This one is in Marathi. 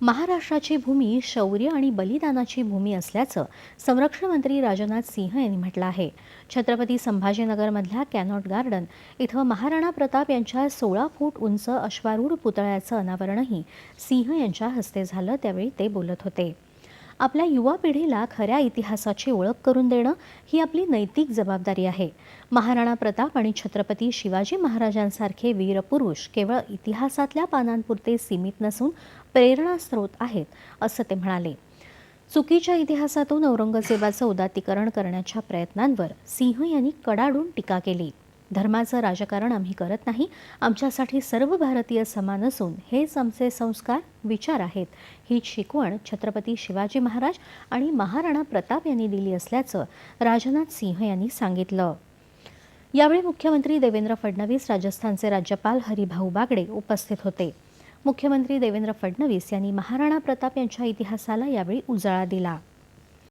महाराष्ट्राची भूमी शौर्य आणि बलिदानाची भूमी असल्याचं संरक्षण मंत्री राजनाथ सिंह यांनी म्हटलं आहे. छत्रपती संभाजीनगरमधल्या कॅनॉट गार्डन इथं महाराणा प्रताप यांच्या सोळा फूट उंच अश्वारूढ पुतळ्याचं अनावरणही सिंह यांच्या हस्ते झालं त्यावेळी ते बोलत होते. आपल्या युवा पिढीला खऱ्या इतिहासाची ओळख करून देणं ही आपली नैतिक जबाबदारी आहे. महाराणा प्रताप आणि छत्रपती शिवाजी महाराजांसारखे वीरपुरुष केवळ इतिहासातल्या पानांपुरते सीमित नसून प्रेरणास्रोत आहेत असं ते म्हणाले. चुकीच्या इतिहासातून औरंगजेबाचं उदात्तीकरण करण्याच्या प्रयत्नांवर सिंह यांनी कडाडून टीका केली. धर्माचं राजकारण आम्ही करत नाही. आमच्यासाठी सर्व भारतीय समान असून हेच आमचे संस्कार विचार आहेत. ही शिकवण छत्रपती शिवाजी महाराज आणि महाराणा प्रताप यांनी दिली असल्याचं राजनाथ सिंह यांनी सांगितलं. यावेळी मुख्यमंत्री देवेंद्र फडणवीस राजस्थानचे राज्यपाल हरिभाऊ बागडे उपस्थित होते. मुख्यमंत्री देवेंद्र फडणवीस यांनी महाराणा प्रताप यांच्या इतिहासाला यावेळी उजाळा दिला.